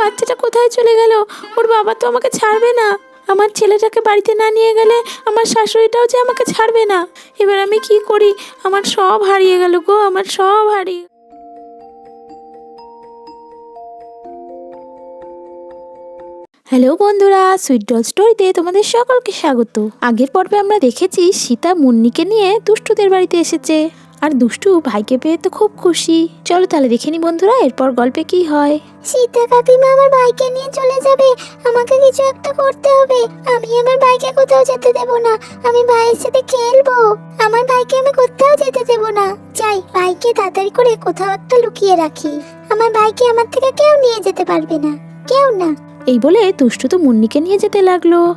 বাচ্চাটা কোথায় চলে গেল? ওর বাবা তো আমাকে ছাড়বে না। আমার ছেলেটাকে বাড়িতে না নিয়ে গেলে আমার শাশুড়িটাও যে আমাকে ছাড়বে না। এবার আমি কি করি? আমার সব হারিয়ে গেল গো, আমার সব হারিয়ে হ্যালো বন্ধুরা সুইট ডল স্টোরিতে তোমাদের সকলকে স্বাগত। আগের পর্বে আমরা দেখেছি সীতা মুন্নিকে নিয়ে দুষ্টুদের বাড়িতে এসেছে। আর দুষ্টু ভাইকে পেয়ে তো খুব খুশি। চলো তাহলে দেখে নি বন্ধুরা এরপর গল্পে কি হয়? সীতা কাকিমা আমার বাইকে নিয়ে চলে যাবে। আমাকে কিছু একটা করতে হবে। আমি আমার বাইকে কোথাও যেতে দেব না। আমি ভাইয়ের সাথে খেলব। আমার ভাইকে আমি কোথাও যেতে দেব না। চাই ভাইকে তাড়াতাড়ি করে কোথাও একটা লুকিয়ে রাখি। আমার ভাইকে আমার থেকে কেউ নিয়ে যেতে পারবে না। কেউ না। এই বলে দুষ্টু তো মুন্নিকে নিয়ে যেতে লাগল।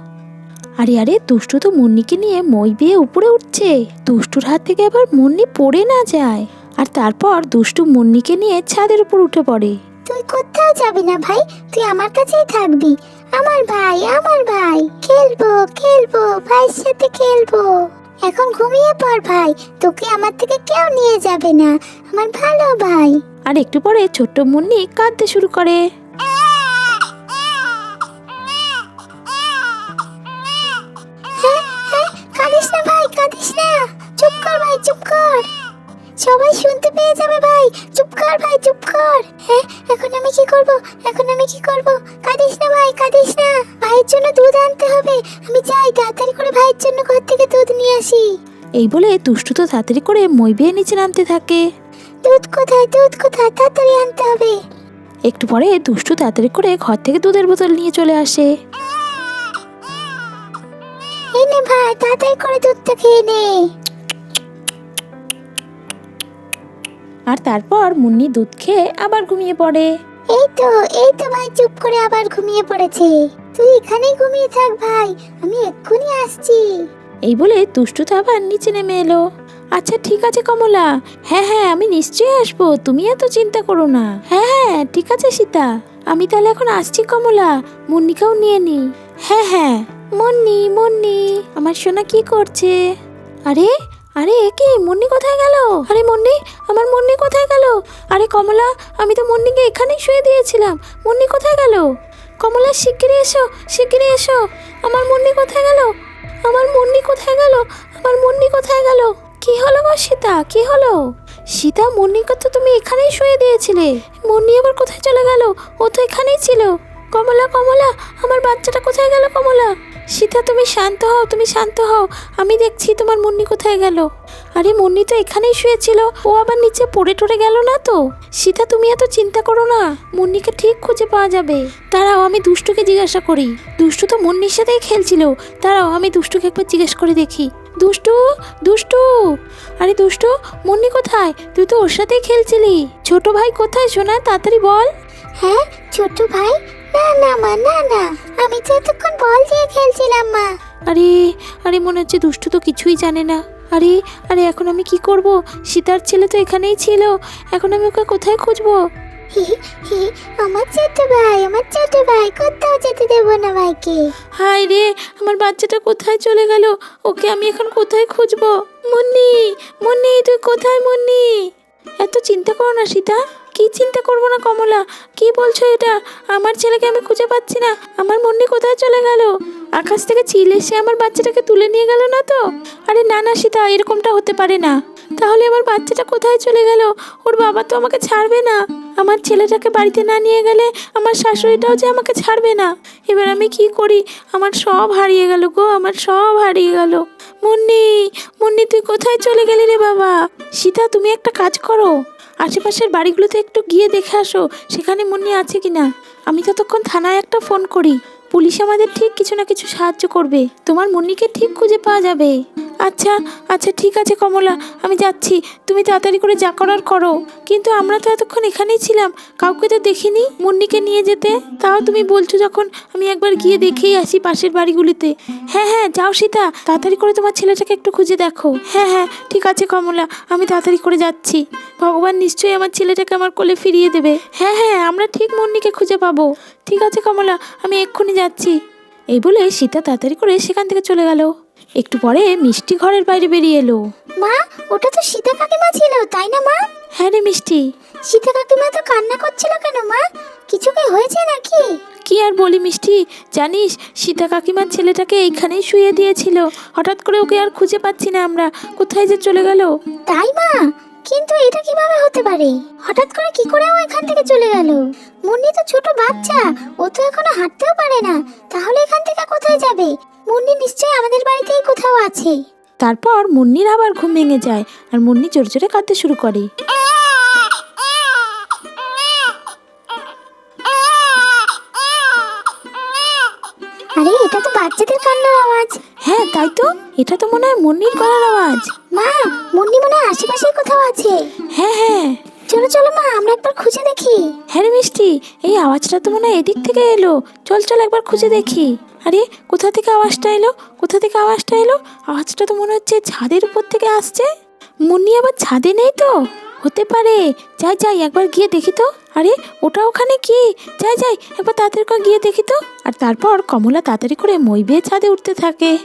আরে আরে দুষ্টু তো মুন্নিকে নিয়ে মই বিয়ে উপরে উঠছে। দুষ্টুর হাত থেকে আবার মুন্নি পড়ে না যায়। আর তারপর দুষ্টু মুন্নিকে নিয়ে ছাদের উপর উঠে পড়ে। তুই কোথাও যাবি না ভাই তুই আমার কাছেই থাকবি। আমার ভাই আমার ভাই খেলব খেলব ভাইয়ের সাথে খেলব। এখন ঘুমিয়ে পড় ভাই তোকে আমার থেকে কেউ নিয়ে যাবে না আমার ভালো ভাই। আর একটু পরে ছোট্ট মুন্নি কাঁদতে শুরু করে। ভাই চুপ কর। সবাই শুনতে পেয়ে যাবে ভাই। চুপ কর ভাই চুপ কর। হ্যাঁ এখন আমি কি করব? এখন আমি কি করব? কাঁদিস না ভাই কাঁদিস না। ভাইয়ের জন্য দুধ আনতে হবে। আমি যাই তাড়াতাড়ি করে ভাইয়ের জন্য ঘর থেকে দুধ নিয়ে আসি। এই বলে দুষ্টু তো তাড়াতাড়ি করে মই বিয়ে নিচে নামতে থাকে। দুধ কোথায় দুধ কোথায়? তাড়াতাড়ি আনতে হবে। একটু পরে দুষ্টু তাড়াতাড়ি করে ঘর থেকে দুধের বোতল নিয়ে চলে আসে। এই নে ভাই তাড়াতাড়ি করে দুধটা খেয়ে নে। আর তারপর মুন্নি দুধ খেয়ে আবার ঘুমিয়ে পড়ে। এই তো এই তো ভাই চুপ করে আবার ঘুমিয়ে পড়েছে। তুই এখানেই ঘুমিয়ে থাক ভাই আমি এক্ষুনি আসছি। এই বলে দুষ্টু তো আবার নিচে নেমে এলো। আচ্ছা ঠিক আছে কমলা। হ্যাঁ হ্যাঁ আমি নিশ্চয়ই আসব তুমি এত চিন্তা করো না। হ্যাঁ হ্যাঁ ঠিক আছে সীতা। আমি তাহলে এখন আসছি কমলা মুন্নিকেও নিয়ে নি। হ্যাঁ হ্যাঁ মুন্নি মুন্নি আমার সোনা কি করছে? আরে আরে কি? মুন্নি কোথায় গেল? আরে মুন্নি, আমার মুন্নি কোথায় গেল? আরে কমলা, আমি তো মুন্নিকে এখানেই শুয়ে দিয়েছিলাম। মুন্নি কোথায় গেল? কমলা, শিগগিরই এসো শিগগিরি এসো। আমার মুন্নি কোথায় গেল? আমার মুন্নি কোথায় গেল? আমার মুন্নি কোথায় গেল? কি হলো গো সীতা? কি হলো? সীতা, মুন্নিকে তো তুমি এখানেই শুয়ে দিয়েছিলে। মুন্নি আবার কোথায় চলে গেল? ও তো এখানেই ছিল। কমলা কমলা, আমার বাচ্চাটা কোথায় গেল কমলা? সীতা তুমি শান্ত হও, তুমি শান্ত হও। আমি দেখছি তোমার মুন্নি কোথায় গেল। আরে, মুন্নি তো এখানেই শুয়েছিল। ও আবার নিচে পড়ে টড়ে গেল না তো? সীতা তুমি এত চিন্তা করো না। মুন্নিকে ঠিক খুঁজে পাওয়া যাবে। দাঁড়াও, আমি দুষ্টুকে জিজ্ঞাসা করি। দুষ্টু তো মুন্নির সাথেই খেলছিল। দাঁড়াও, আমি দুষ্টুকে একবার জিজ্ঞেস করে দেখি। দুষ্টু দুষ্টু। আরে, দুষ্টু, মুন্নি কোথায়? তুই তো ওর সাথেই খেলছিলি। ছোট ভাই কোথায় শোনা তাড়াতাড়ি বল। হ্যাঁ ছোট ভাই না না মা না না। আমি তো এতক্ষণ বল দিয়ে খেলছিলাম মা। আরে আরে মনে হচ্ছে দুষ্টু তো কিছুই জানে না। আরে আরে এখন আমি কি করব? সীতার ছেলে তো এখানেই ছিল। এখন আমি ওকে কোথায় খুঁজবো? আমার ছোট ভাই আমার ছোট ভাই কোথাও যেতে দেবো না ভাইকে। হাই রে আমার বাচ্চাটা কোথায় চলে গেল? ওকে আমি এখন কোথায় খুঁজবো? মুন্নি মুন্নি তুই কোথায় মুন্নি? এত চিন্তা করো না সীতা। কি চিন্তা করব না কমলা? কি বলছো এটা? আমার ছেলেকে আমি খুঁজে পাচ্ছি না। আমার মন্নি কোথায় চলে গেল? আকাশ থেকে চিল এসে আমার বাচ্চাটাকে তুলে নিয়ে গেল না তো? আরে না না, সীতা, এরকমটা হতে পারে না। তাহলে আমার বাচ্চাটা কোথায় চলে গেল? ওর বাবা তো আমাকে ছাড়বে না। আমার ছেলেটাকে বাড়িতে না নিয়ে গেলে আমার শাশুড়িটাও যে আমাকে ছাড়বে না। এবার আমি কি করি? আমার সব হারিয়ে গেল গো, আমার সব হারিয়ে গেল। মুন্নি মুন্নি, তুই কোথায় চলে গেলি রে বাবা? সীতা, তুমি একটা কাজ করো। আশেপাশের বাড়িগুলোতে একটু গিয়ে দেখে আসো, সেখানে মুন্নি আছে কি না আমি ততক্ষণ থানায় একটা ফোন করি। পুলিশ আমাদের ঠিক কিছু না কিছু সাহায্য করবে। তোমার মুন্নিকে ঠিক খুঁজে পাওয়া যাবে। আচ্ছা আচ্ছা ঠিক আছে কমলা, আমি যাচ্ছি। তুমি তাড়াতাড়ি করে যা করার করো। কিন্তু আমরা তো এতক্ষণ এখানেই ছিলাম। কাউকে তো দেখিনি মুন্নিকে নিয়ে যেতে। তাও তুমি বলছো যখন আমি একবার গিয়ে দেখেই আসি পাশের বাড়িগুলিতে। হ্যাঁ হ্যাঁ যাও সীতা। তাড়াতাড়ি করে তোমার ছেলেটাকে একটু খুঁজে দেখো। হ্যাঁ হ্যাঁ ঠিক আছে কমলা, আমি তাড়াতাড়ি করে যাচ্ছি। ভগবান নিশ্চয়ই আমার ছেলেটাকে আমার কোলে ফিরিয়ে দেবে। হ্যাঁ হ্যাঁ আমরা ঠিক মুন্নিকে খুঁজে পাবো। ঠিক আছে কমলা, আমি এক্ষুনি যাচ্ছি। এই বলে সীতা তাড়াতাড়ি করে সেখান থেকে চলে গেল। একটু পরে মিষ্টি ঘরের বাইরে বেরিয়ে এলো। মা ওটা তো সীতা কাকিমা ছিল তাই না মা? হ্যাঁ রে মিষ্টি। সীতা কাকিমা তো কান্না করছিল কেন মা? কিছু কি হয়েছে নাকি? কি আর বলি মিষ্টি জানিস সীতা কাকিমার ছেলেটাকে এইখানেই শুয়ে দিয়েছিল। হঠাৎ করে ওকে আর খুঁজে পাচ্ছি না আমরা। কোথায় যে চলে গেল? তাই মা কিন্তু এটা কীভাবে হতে পারে? হঠাৎ করে কি করে ও এখান থেকে চলে গেল? মুন্নি তো ছোট বাচ্চা ও তো এখনও হাঁটতেও পারে না। তারপর মুন্নির আবার ঘুম ভেঙে যায় আর মুন্নি জোরে জোরে কাঁদতে শুরু করে। আরে এটা তো বাচ্চাদের কান্নার আওয়াজ। হ্যাঁ তাই তো। এটা তো মনে হয় মুন্নির গলার আওয়াজ। মা মুন্নি মনে হয় আশেপাশে কোথাও আছে। হ্যাঁ হ্যাঁ। চলো চলো মা আমরা একবার খুঁজে দেখি হ্যাঁ মিষ্টি, এই আওয়াজটা তো মনে হয় এদিক থেকে এলো। চল চল একবার খুঁজে দেখি। আরে, কোথা থেকে আওয়াজটা এলো? কোথা থেকে আওয়াজটা এলো? আওয়াজটা তো মনে হচ্ছে ছাদের উপর থেকে আসছে। মুন্নি আবার ছাদে নেই তো? হতে পারে। যাই যাই, একবার গিয়ে দেখি তো। আরে, ওটা ওখানে কি? যাই যাই, একবার তাড়াতাড়ি করে গিয়ে দেখি তো। আর তারপর কমলা তাড়াতাড়ি করে মই বেয়ে ছাদে উঠতে থাকে।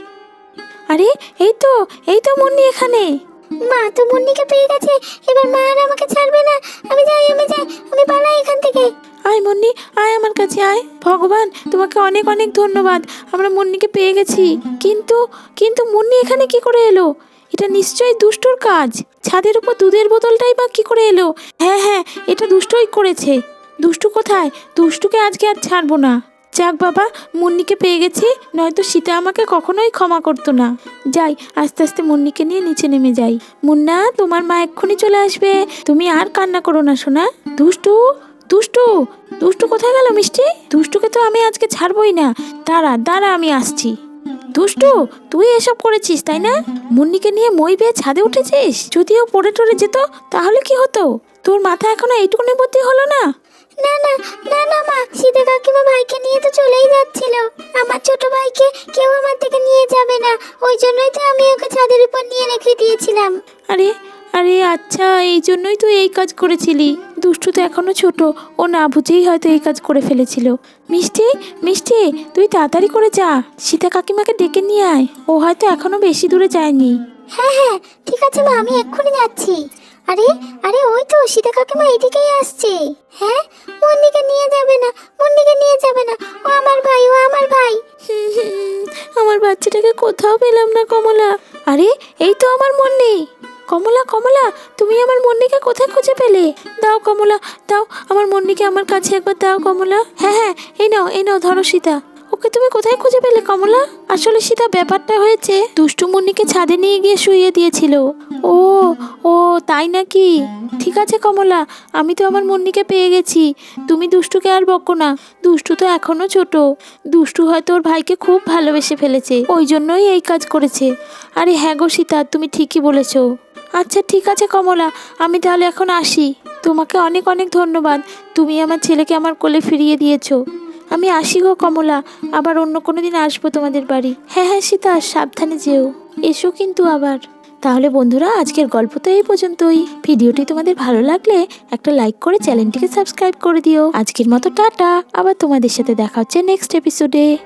আরে, এই তো এই তো মুন্নি এখানে। মা, তো মুন্নিকে পেয়ে গেছে। এবার মা আর আমাকে ছাড়বে না। আমি যাই আমি যাই, আমি পালাই এখান থেকে। আয় মুন্নি, আয় আমার কাছে, আয়। ভগবান, তোমাকে অনেক অনেক ধন্যবাদ। আমরা মুন্নিকে পেয়ে গেছি। কিন্তু কিন্তু মুন্নি এখানে কি করে এলো? এটা নিশ্চয়ই দুষ্টুর কাজ। ছাদের উপর দুধের বোতলটাই বা কি করে এলো? হ্যাঁ হ্যাঁ এটা দুষ্টই করেছে। দুষ্টু কোথায়? দুষ্টুকে আজকে আর ছাড়বো না। যাক বাবা, মুন্নিকে পেয়ে গেছি, নয়তো সীতা আমাকে কখনোই ক্ষমা করতো না। যাই, আস্তে আস্তে মুন্নিকে নিয়ে নিচে নেমে যাই। মুন্না, তোমার মা এক্ষুনি চলে আসবে। তুমি আর কান্না করো না শোনা দুষ্টু দুষ্টু দুষ্টু কোথায় গেল মিষ্টি? দুষ্টুকে তো আমি আজকে ছাড়বই না। দাঁড়া দাঁড়া, আমি আসছি। দুষ্টু, তুই এসব করেছিস, তাই না? মুন্নিকে নিয়ে মই বেয়ে ছাদে উঠেছিস? যদিও পড়ে টরে যেত, তাহলে কি হতো? তোর মাথা এখনও এইটুকুনি বুদ্ধি হলো না? না না না না মা। সীতা কাকিমা ভাইকে নিয়ে তো চলেই যাচ্ছিল। আমার ছোট ভাইকে কেউ আমার থেকে নিয়ে যাবে না। ওই জন্যই তো আমি ওকে ছাদের উপর নিয়ে রেখে দিয়েছিলাম। আরে আরে আচ্ছা এই জন্যই তুই এই কাজ করেছিলি। দুষ্টু তো এখনও ছোট। ও না বুঝেই হয়তো এই কাজ করে ফেলেছিল। মিষ্টি মিষ্টি তুই তাড়াতাড়ি করে যা। সীতা কাকিমাকে ডেকে নিয়ে আয়। ও হয়তো এখনও বেশি দূরে যায়নি। হ্যাঁ হ্যাঁ ঠিক আছে মা আমি এক্ষুনি যাচ্ছি। আরে আরে ওই তো সীতা কাকিমা এদিকেই আসছে। হ্যাঁ? মুন্নিকে নিয়ে যাবে না মুন্নিকে নিয়ে যাবে না। ও আমার ভাই, ও আমার ভাই। আমার বাচ্চাটাকে কোথাও পেলাম না, কমলা। আরে, এই তো আমার মন্নি। কমলা কমলা, তুমি আমার মন্নিকে কোথায় খুঁজে পেলে? দাও কমলা, দাও, আমার মন্নিকে আমার কাছে একবার দাও কমলা। হ্যাঁ হ্যাঁ এই নাও এই নাও, ধরো সীতা। ওকে তুমি কোথায় খুঁজে পেলে, কমলা? আসলে সীতা ব্যাপারটা হয়েছে, দুষ্টু মুন্নিকে ছাদে নিয়ে গিয়ে শুইয়ে দিয়েছিল। ও ও, তাই নাকি? ঠিক আছে, কমলা, আমি তো আমার মুন্নিকে পেয়ে গেছি। তুমি দুষ্টুকে আর বকো না, দুষ্টু তো এখনও ছোট। দুষ্টু হয়তো ওর ভাইকে খুব ভালোবেসে ফেলেছে, ওই জন্যই এই কাজ করেছে। আরে হ্যাঁ গো সীতা, তুমি ঠিকই বলেছ। আচ্ছা ঠিক আছে, কমলা, আমি তাহলে এখন আসি। তোমাকে অনেক অনেক ধন্যবাদ, তুমি আমার ছেলেকে আমার কোলে ফিরিয়ে দিয়েছ। আমি আসি গো কমলা, আবার অন্য কোনো দিন আসব তোমাদের বাড়ি। হ্যাঁ হ্যাঁ সীতা, সাবধানে যেও। এসো কিন্তু আবার। তাহলে বন্ধুরা, আজকের গল্প তো এই পর্যন্তই। ভিডিওটি তোমাদের ভালো লাগলে একটা লাইক করে চ্যানেলটিকে সাবস্ক্রাইব করে দিও। আজকের মতো টাটা। আবার তোমাদের সাথে দেখা হচ্ছে নেক্সট এপিসোডে